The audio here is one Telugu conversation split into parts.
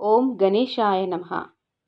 ఓం గణేశాయ నమః.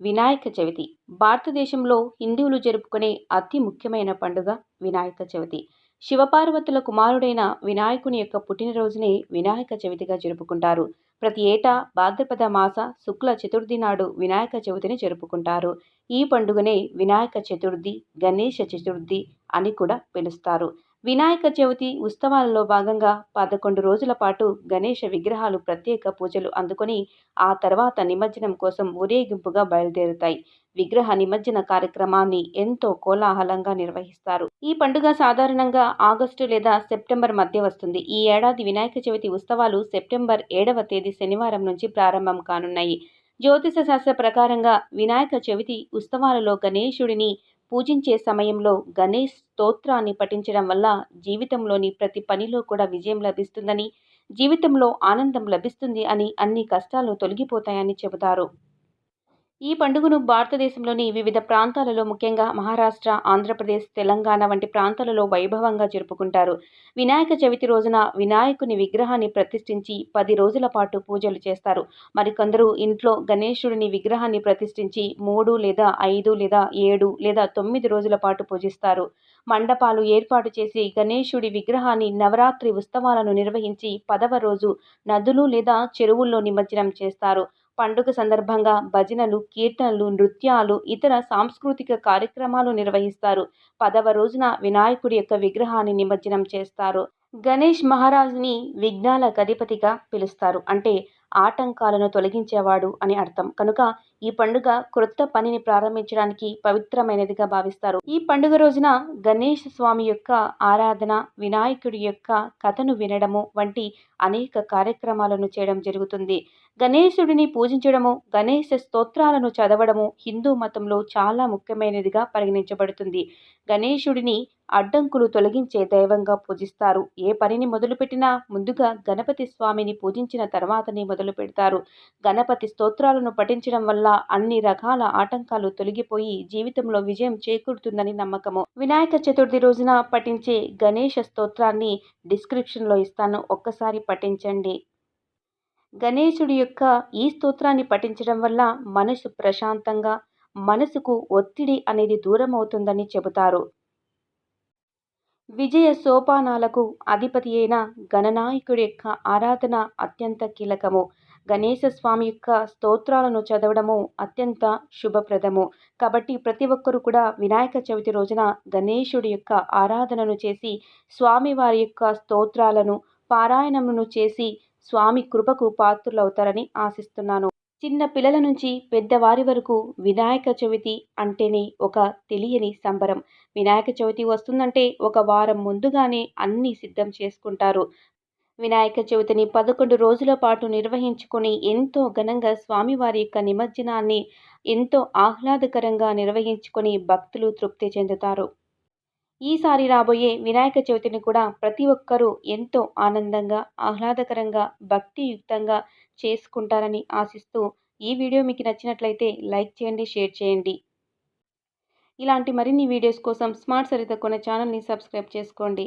వినాయక చవితి. భారతదేశంలో హిందువులు జరుపుకునే అతి ముఖ్యమైన పండుగ వినాయక చవితి. శివపార్వతుల కుమారుడైన వినాయకుని యొక్క పుట్టినరోజునే వినాయక చవితిగా జరుపుకుంటారు. ప్రతి ఏటా భాద్రపద మాస శుక్ల చతుర్థి నాడు వినాయక చవితిని జరుపుకుంటారు. ఈ పండుగనే వినాయక చతుర్థి గణేష చతుర్థి అని కూడా పిలుస్తారు. వినాయక చవితి ఉత్సవాలలో భాగంగా పదకొండు రోజుల పాటు గణేష విగ్రహాలు ప్రత్యేక పూజలు అందుకొని ఆ తర్వాత నిమజ్జనం కోసం ఊరేగింపుగా బయలుదేరుతాయి. విగ్రహ నిమజ్జన కార్యక్రమాన్ని ఎంతో కోలాహలంగా నిర్వహిస్తారు. ఈ పండుగ సాధారణంగా ఆగస్టు లేదా సెప్టెంబర్ మధ్య వస్తుంది. ఈ ఏడాది వినాయక చవితి ఉత్సవాలు సెప్టెంబర్ ఏడవ తేదీ శనివారం నుంచి ప్రారంభం కానున్నాయి. జ్యోతిష శాస్త్ర ప్రకారంగా వినాయక చవితి ఉత్సవాలలో గణేశుడిని పూజించే సమయంలో గణేష్ స్తోత్రాన్ని పఠించడం వల్ల జీవితంలోని ప్రతి పనిలో కూడా విజయం లభిస్తుందని జీవితంలో ఆనందం లభిస్తుంది అని అన్ని కష్టాలు తొలగిపోతాయని చెబుతారు. ఈ పండుగను భారతదేశంలోని వివిధ ప్రాంతాలలో ముఖ్యంగా మహారాష్ట్ర ఆంధ్రప్రదేశ్ తెలంగాణ వంటి ప్రాంతాలలో వైభవంగా జరుపుకుంటారు. వినాయక చవితి రోజున వినాయకుని విగ్రహాన్ని ప్రతిష్ఠించి పది రోజుల పాటు పూజలు చేస్తారు. మరికొందరు ఇంట్లో గణేశుడిని విగ్రహాన్ని ప్రతిష్ఠించి మూడు లేదా ఐదు లేదా ఏడు లేదా తొమ్మిది రోజుల పాటు పూజిస్తారు. మండపాలు ఏర్పాటు చేసి గణేశుడి విగ్రహాన్ని నవరాత్రి ఉత్సవాలను నిర్వహించి పదవ రోజు నదులు లేదా చెరువుల్లో నిమజ్జనం చేస్తారు. పండుగ సందర్భంగా భజనలు కీర్తనలు నృత్యాలు ఇతర సాంస్కృతిక కార్యక్రమాలు నిర్వహిస్తారు. పదవ రోజున వినాయకుడి యొక్క విగ్రహాన్ని నిమజ్జనం చేస్తారు. గణేష్ మహారాజ్ని విఘ్నాల గధిపతిగా పిలుస్తారు. అంటే ఆటంకాలను తొలగించేవాడు అని అర్థం. కనుక ఈ పండుగ క్రొత్త పనిని ప్రారంభించడానికి పవిత్రమైనదిగా భావిస్తారు. ఈ పండుగ రోజున గణేష్ స్వామి యొక్క ఆరాధన వినాయకుడి యొక్క కథను వినడము వంటి అనేక కార్యక్రమాలను చేయడం జరుగుతుంది. గణేశుడిని పూజించడము గణేశ స్తోత్రాలను చదవడము హిందూ మతంలో చాలా ముఖ్యమైనదిగా పరిగణించబడుతుంది. గణేశుడిని అడ్డంకులు తొలగించే దైవంగా పూజిస్తారు. ఏ పనిని మొదలుపెట్టినా ముందుగా గణపతి స్వామిని పూజించిన తర్వాతనే మొదలు పెడతారు గణపతి స్తోత్రాలను పఠించడం వల్ల అన్ని రకాల ఆటంకాలు తొలగిపోయి జీవితంలో విజయం చేకూరుతుందని నమ్మకము. వినాయక చతుర్థి రోజున పఠించే గణేష స్తోత్రాన్ని డిస్క్రిప్షన్లో ఇస్తాను. ఒక్కసారి పఠించండి. గణేశుడి యొక్క ఈ స్తోత్రాన్ని పఠించడం వల్ల మనసు ప్రశాంతంగా మనసుకు ఒత్తిడి అనేది దూరం అవుతుందని చెబుతారు. విజయ సోపానాలకు అధిపతి అయిన గణనాయకుడి యొక్క ఆరాధన అత్యంత కీలకము. గణేశ స్వామి యొక్క స్తోత్రాలను చదవడము అత్యంత శుభప్రదము. కాబట్టి ప్రతి ఒక్కరూ కూడా వినాయక చవితి రోజున గణేశుడి యొక్క ఆరాధనను చేసి స్వామివారి యొక్క స్తోత్రాలను పారాయణమును చేసి స్వామి కృపకు పాత్రులవుతారని ఆశిస్తున్నాను. చిన్న పిల్లల నుంచి పెద్దవారి వరకు వినాయక చవితి అంటేనే ఒక తెలియని సంబరం. వినాయక చవితి వస్తుందంటే ఒక వారం ముందుగానే అన్నీ సిద్ధం చేసుకుంటారు. వినాయక చవితిని పదకొండు రోజుల పాటు నిర్వహించుకొని ఎంతో ఘనంగా స్వామివారి యొక్క నిమజ్జనాన్ని ఎంతో ఆహ్లాదకరంగా నిర్వహించుకొని భక్తులు తృప్తి చెందుతారు. ఈసారి రాబోయే వినాయక చవితిని కూడా ప్రతి ఒక్కరూ ఎంతో ఆనందంగా ఆహ్లాదకరంగా భక్తియుక్తంగా చేసుకుంటారని ఆశిస్తూ ఈ వీడియో మీకు నచ్చినట్లయితే లైక్ చేయండి షేర్ చేయండి. ఇలాంటి మరిన్ని వీడియోస్ కోసం స్మార్ట్ సరిత కొన్న ఛానల్ని సబ్స్క్రైబ్ చేసుకోండి.